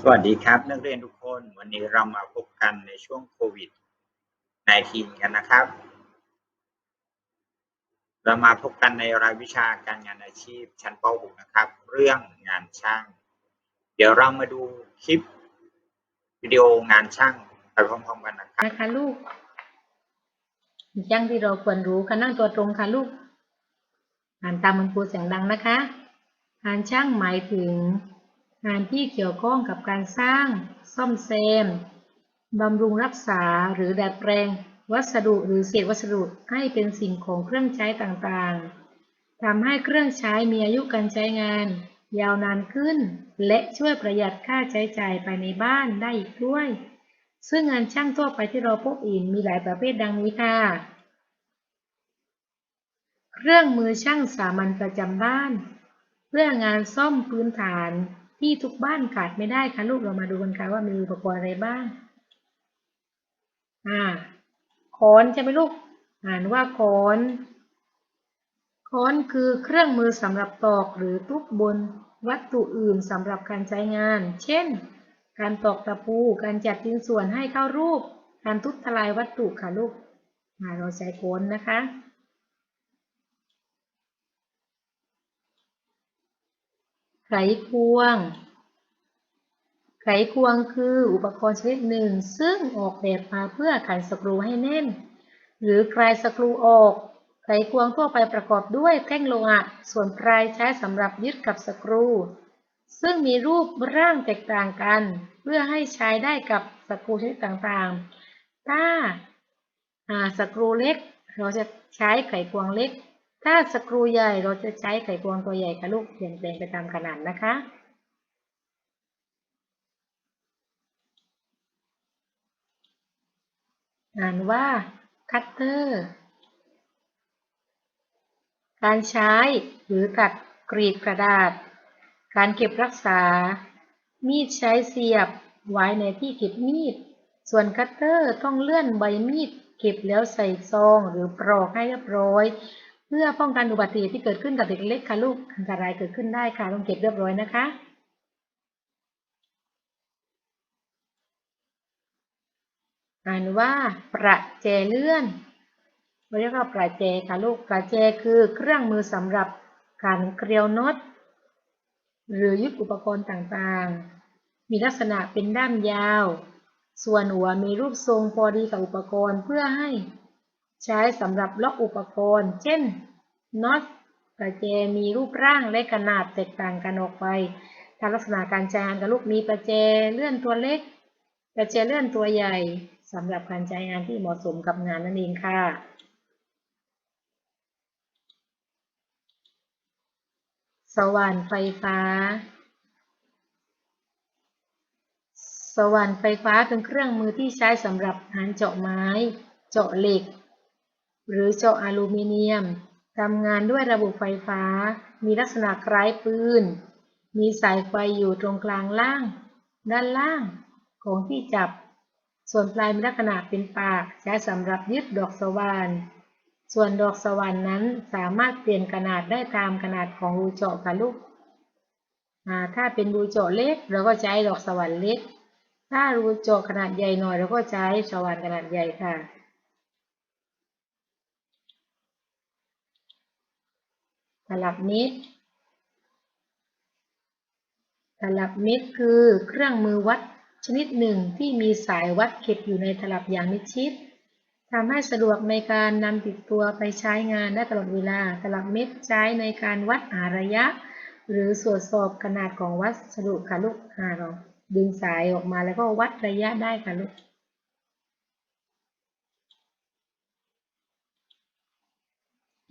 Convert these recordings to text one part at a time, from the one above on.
สวัสดีครับ นักเรียนทุกคนวันนี้เรามาพบกันในช่วงโควิด -19 กันนะครับ เรามาพบกันในรายวิชาการงานอาชีพชั้นป .6 นะครับ เรื่องงานช่าง เดี๋ยวเรามาดูคลิปวิดีโองานช่างไปพร้อมๆกันนะครับนะคะลูกยังที่เราควรรู้ค่ะนั่งตัวตรงค่ะลูกอ่านตามมันครูเสียงดังนะคะงานช่างหมายถึง งานที่เกี่ยวข้องกับการสร้าง ซ่อมแซมบำรุงรักษาหรือดัดแปลง วัสดุหรือเศษวัสดุให้เป็นสิ่งของเครื่องใช้ต่างๆทำให้เครื่องใช้มีอายุการใช้งาน ยาวนานขึ้น และช่วยประหยัดค่าใช้จ่ายภายในบ้านได้อีกด้วย ซึ่งงานช่างทั่วไปที่เราพบเห็นมีหลายประเภทดังนี้ค่ะ เครื่องมือช่างสามัญประจำบ้าน เพื่องานซ่อมพื้นฐาน ที่ทุกบ้านขาดไม่ได้ค่ะลูกเรามาดูกันค่ะว่ามีอุปกรณ์อะไรบ้าง อ่าค้อนใช่ไหมลูก อ่านว่าค้อนค้อนคือเครื่องมือสำหรับตอกหรือทุบบนวัตถุอื่นสำหรับการใช้งาน เช่น การตอกตะปู การจัดชิ้นส่วนให้เข้ารูป การทุบทลายวัตถุค่ะลูกอ่าเราใช้ค้อนนะคะ ไขควง ไขควงคืออุปกรณ์ชนิดหนึ่ง ซึ่งออกแบบมาเพื่อขันสกรูให้แน่น หรือคลายสกรูออก ไขควงทั่วไปประกอบด้วยแท่งโลหะ ส่วนปลายใช้สำหรับยึดกับสกรู ซึ่งมีรูปร่างแตกต่างกัน เพื่อให้ใช้ได้กับสกรูชนิดต่างๆ ถ้าอ่าสกรูเล็ก เราจะใช้ไขควงเล็ก ถ้าสกรูใหญ่เราจะใช้ไขควงตัวใหญ่ค่ะลูกเปลี่ยนแปลงไปตามขนาดนะคะ อ่านว่าคัตเตอร์ การใช้หรือตัดกรีดกระดาษ การเก็บรักษา มีดใช้เสียบไว้ในที่เก็บมีด ส่วนคัตเตอร์ต้องเลื่อนใบมีดเก็บแล้วใส่ซองหรือปลอกให้เรียบร้อย เพื่อป้องกันอุบัติเหตุที่เกิดขึ้นกับเด็กเล็กค่ะลูกอันตรายเกิดขึ้นได้ค่ะต้องเก็บเรียบร้อยนะคะอ่านว่าประแจเลื่อนเรียกว่าประแจค่ะลูกประแจคือเครื่องมือสำหรับการเกลียวน็อตหรือยึดอุปกรณ์ต่างๆ มีลักษณะเป็นด้ามยาว ส่วนหัวมีรูปทรงพอดีกับอุปกรณ์เพื่อให้ ใช้สำหรับล็อกอุปกรณ์ เช่นน็อตประแจมีรูปร่างและขนาดแตกต่างกันออกไปตามลักษณะการใช้งานกับลูกมีประแจเลื่อนตัวเล็ก ประแจเลื่อนตัวใหญ่สำหรับการใช้งานที่เหมาะสมกับงานนั่นเองค่ะสว่านไฟฟ้า สว่านไฟฟ้าเป็นเครื่องมือที่ใช้สำหรับงานเจาะไม้ เจาะเหล็ก หรือเจาะอลูมิเนียมทำงานด้วยระบบไฟฟ้า มีลักษณะคล้ายปืน มีสายไฟอยู่ตรงกลางล่าง ด้านล่าง ของที่จับ ส่วนปลายมีลักษณะเป็นปาก ใช้สำหรับยึดดอกสว่าน ส่วนดอกสว่านนั้นสามารถเปลี่ยนขนาดได้ตามขนาดของรูเจาะค่ะลูก ถ้าเป็นรูเจาะเล็กเราก็ใช้ดอกสว่านเล็ก ถ้ารูเจาะขนาดใหญ่หน่อยเราก็ใช้สว่านขนาดใหญ่ค่ะ ตลับเม็ดตลับเม็ดคือเครื่องมือวัดชนิดหนึ่งที่มีสายวัดเก็บอยู่ในตลับอย่างมิดชิดทำให้สะดวกในการนำติดตัวไปใช้งานได้ตลอดเวลา ตลับเม็ดใช้ในการวัดหาระยะ หรือตรวจสอบขนาดของวัสดุค่ะลูกอ่าเราดึงสายออกมาแล้วก็วัดระยะได้ค่ะลูก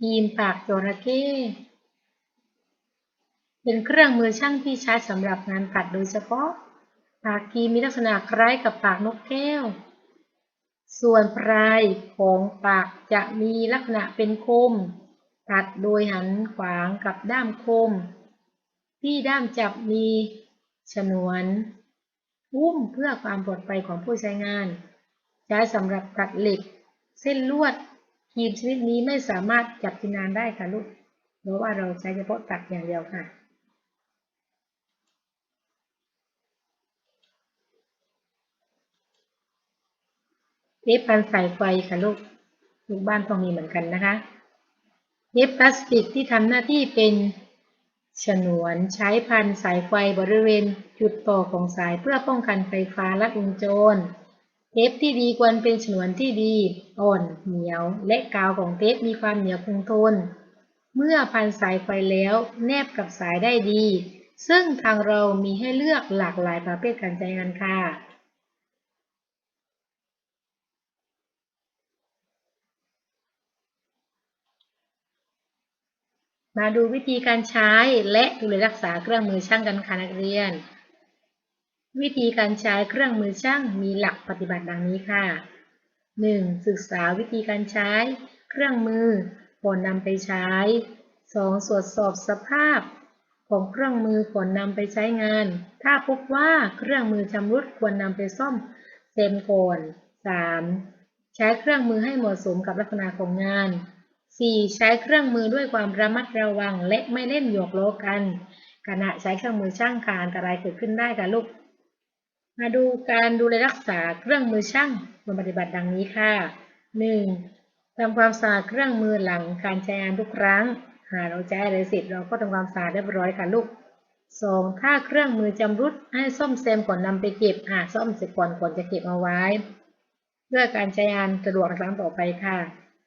ยีมปากจระเข้เป็นเครื่องมือช่างที่ใช้สำหรับงานตัดโดยเฉพาะ ปากกีมีลักษณะคล้ายกับปากนกแก้ว ส่วนปลายของปากจะมีลักษณะเป็นคม ตัดโดยหันขวางกับด้ามคม ที่ด้ามจับมีฉนวนหุ้มเพื่อความปลอดภัยของผู้ใช้งาน ใช้สำหรับตัดเหล็ก เส้นลวด หีบชนิดนี้ไม่สามารถจับกินานได้ค่ะลูกเพราะว่าเราใช้เฉพาะตัดอย่างเดียวค่ะ เทปพันสายไฟค่ะลูกลูกบ้านต้องมีเหมือนกันนะคะ เทปพลาสติกที่ทำหน้าที่เป็นฉนวนใช้พันสายไฟบริเวณจุดต่อของสายเพื่อป้องกันไฟฟ้าแลัดวงจร เทปที่ดีควรเป็นฉนวนที่ดีอ่อนเหนียว และกาวของเทปมีความเหนียวคงทน เมื่อพันสายไฟแล้วแนบกับสายได้ดี ซึ่งทางเรามีให้เลือกหลากหลายประเภทการใช้งานค่ะมาดูวิธีการใช้และดูแลรักษาเครื่องมือช่างกันค่ะนักเรียน วิธีการใช้เครื่องมือช่างมีหลักปฏิบัติดังนี้ค่ะ 1. ศึกษาวิธีการใช้ เครื่องมือก่อนนำไปใช้ 2. ตรวจสอบสภาพ ของเครื่องมือก่อนนำไปใช้งาน ถ้าพบว่าเครื่องมือชำรุดควรนำไปซ่อมเซมก่อน 3. ใช้เครื่องมือให้เหมาะสมกับลักษณะของงาน 4. ใช้เครื่องมือด้วยความระมัดระวังและไม่เล่นหยอกล้อกัน ขณะใช้เครื่องมือช่างค่ะอันตรายเกิดขึ้นได้ค่ะลูก มาดูการดูแลรักษาเครื่องมือช่างควรปฏิบัติดังนี้ค่ะ 1. ทำความสะอาดเครื่องมือหลังการใช้งานทุกครั้ง หากเราใช้อะไรเสร็จเราก็ทำความสะอาดเรียบร้อยค่ะลูก 2. ถ้าเครื่องมือจำรุดให้ซ่อมแซมก่อนนำไปเก็บหากซ่อมเสร็จก่อนก่อนจะเก็บเอาไว้ เพื่อการใช้งานสะดวกครั้งต่อไปค่ะ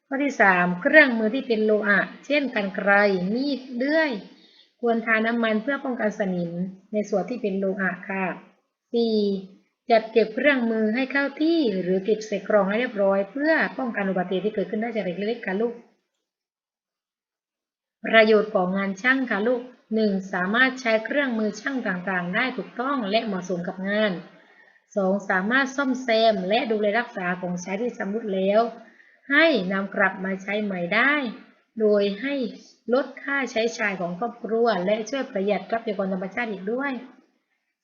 ข้อที่ 3 เครื่องมือที่เป็นโลหะเช่นกันไกรมีดเลื่อย ควรทาน้ำมันเพื่อป้องกันสนิมในส่วนที่เป็นโลหะค่ะ 4. จัดเก็บเครื่องมือให้เข้าที่หรือเก็บใส่กล่องให้เรียบร้อย เพื่อป้องกันอุบัติเหตุที่เกิดขึ้นได้จากเด็กเล็กๆค่ะลูก ประโยชน์ของงานช่างค่ะลูก 1. สามารถใช้เครื่องมือช่างต่างๆ ได้ถูกต้องและเหมาะสมกับงาน 2. สามารถซ่อมแซมและดูแลรักษาของใช้ที่ชำรุดแล้ว ให้นำกลับมาใช้ใหม่ได้ โดยให้ลดค่าใช้จ่ายของครอบครัวและช่วยประหยัดทรัพยากรธรรมชาติอีกด้วย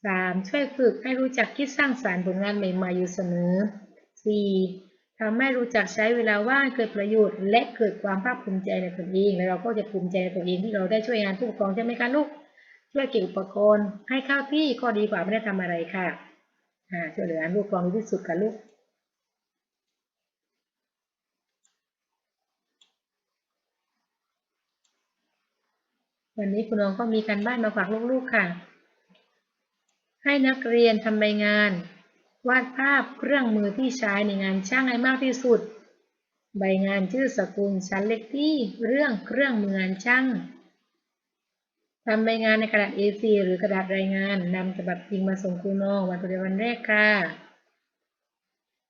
3. ช่วยฝึกให้รู้จักคิดสร้างสรรค์ผลงานใหม่ๆอยู่เสมอ 4. ทำให้รู้จักใช้เวลาว่างเกิดประโยชน์ และเกิดความภาคภูมิใจในตนเอง และเราก็จะภูมิใจในตัวเองที่เราได้ช่วยงานผู้ปกครองใช่ไหมคะลูก ช่วยเก็บอุปกรณ์ให้เข้าที่ก็ดีกว่าไม่ได้ทำอะไรค่ะอ่าช่วยเหลือผู้ปกครองที่สุดค่ะลูกวันนี้คุณน้องก็มีการบ้านมาฝากลูกๆค่ะ ให้นักเรียนทำใบงาน วาดภาพเครื่องมือที่ใช้ในงานช่างให้มากที่สุด ใบงานชื่อสกุลชั้นเล็กที่เรื่องเครื่องมืองานช่างทำใบงานในกระดาษ A4 หรือกระดาษรายงานนำฉบับจริงมาส่งครูน้องวันตัวเดีววันแรกค่ะ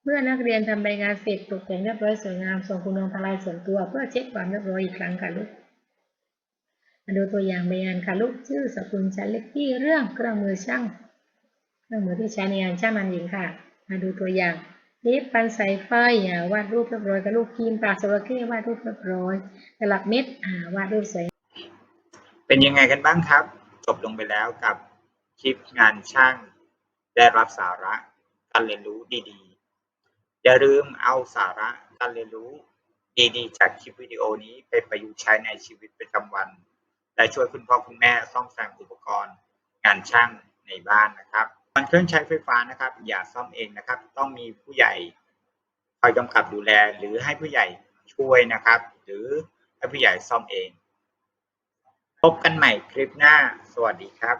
เมื่อนักเรียนทำใบงานเสร็จตกแต่งเรียบร้อยสวยงามส่งครูน้องทางไลน์ส่วนตัวเพื่อเช็คความเรียบร้อยอีกครั้งค่ะลูกมาดูตัวอย่างใบงานค่ะลูกชื่อสกุลชั้นเล็กที่เรื่องเครื่องมือช่าง เครื่องมือที่ใช้ในงานช่างมันหญิงค่ะ มาดูตัวอย่างเทปปันสายไฟอ่าวาดรูปเรียบร้อยกับลูกครีมปากจระเข้วาดรูปเรียบร้อยตลับเม็ดอ่าวาดรูปสวยเป็นยังไงกันบ้างครับ จบลงไปแล้วกับคลิปงานช่างได้รับสาระการเรียนรู้ดีๆ อย่าลืมเอาสาระการเรียนรู้ดีๆ จากคลิปวิดีโอนี้ไปประยุกต์ใช้ในชีวิตประจำวัน และช่วยคุณพ่อคุณแม่ซ่อมแซมอุปกรณ์ งานช่างในบ้านนะครับ การเครื่องใช้ไฟฟ้านะครับ อย่าซ่อมเองนะครับ ต้องมีผู้ใหญ่คอยกำกับดูแล หรือให้ผู้ใหญ่ช่วยนะครับ หรือให้ผู้ใหญ่ซ่อมเอง พบกันใหม่คลิปหน้า สวัสดีครับ